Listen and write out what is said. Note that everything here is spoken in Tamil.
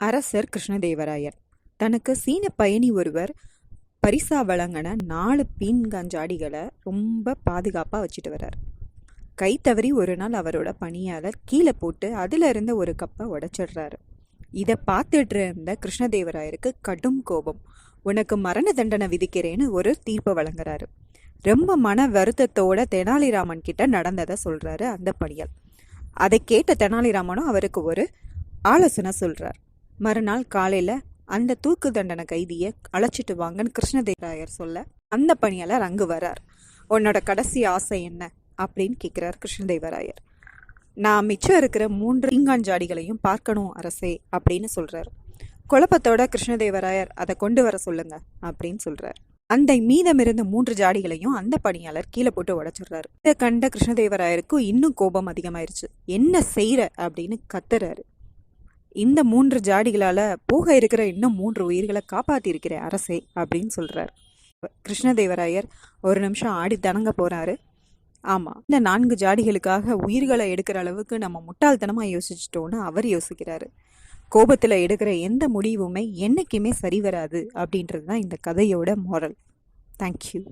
அரசர் கிருஷ்ணதேவராயர். தனக்கு சீன பயணி ஒருவர் பரிசா வழங்கின நாலு பீன்காஞ்சாடிகளை ரொம்ப பாதுகாப்பாக வச்சுட்டு வர்றார். கை தவறி ஒரு நாள் அவரோட பணியாளர் கீழே போட்டு அதில் இருந்த ஒரு கப்பை உடைச்சிடுறாரு. இதை பார்த்துட்டு இருந்த கிருஷ்ணதேவராயருக்கு கடும் கோபம். உனக்கு மரண தண்டனை விதிக்கிறேன்னு ஒரு தீர்ப்பு வழங்குறாரு. ரொம்ப மன வருத்தத்தோட தெனாலிராமன் கிட்ட நடந்ததை சொல்றாரு அந்த பணியால் அதை கேட்ட தெனாலிராமனும் அவருக்கு ஒரு ஆலோசனை சொல்றார். மறுநாள் காலையில அந்த தூக்கு தண்டனை கைதியை அழைச்சிட்டு வாங்கன்னு கிருஷ்ணதேவராயர் சொல்ல அந்த பணியாளர் அங்கு வரார் உன்னோட கடைசி ஆசை என்ன? அப்படின்னு கேட்குறார் கிருஷ்ணதேவராயர். நான் மிச்சம் இருக்கிற மூன்று இங்காஞ்சாடிகளையும் பார்க்கணும் அரசே அப்படின்னு சொல்றாரு. குழப்பத்தோட கிருஷ்ணதேவராயர் அதை கொண்டு வர சொல்லுங்க அப்படின்னு சொல்கிறார் அந்த மீதம் இருந்த மூன்று ஜாடிகளையும் அந்த பணியாளர் கீழே போட்டு உடைச்சிடுறாரு. இதை கண்ட கிருஷ்ணதேவராயருக்கு இன்னும் கோபம் அதிகமாயிருச்சு. என்ன செய்யற அப்படின்னு கத்துறாரு. இந்த மூன்று ஜாடிகளால் போக இருக்கிற இன்னும் மூன்று உயிர்களை காப்பாற்றியிருக்கிற அரசே அப்படின்னு சொல்கிறார் கிருஷ்ணதேவராயர் ஒரு நிமிஷம் ஆடி தணங்க போகிறாரு ஆமாம் இந்த நான்கு ஜாடிகளுக்காக உயிர்களை எடுக்கிற அளவுக்கு நம்ம முட்டாள்தனமாக யோசிச்சிட்டோன்னு அவர் யோசிக்கிறாரு. கோபத்தில் எடுக்கிற எந்த முடிவுமே என்றைக்குமே சரி வராது அப்படின்றது தான் இந்த கதையோட மாரல் தேங்க்யூ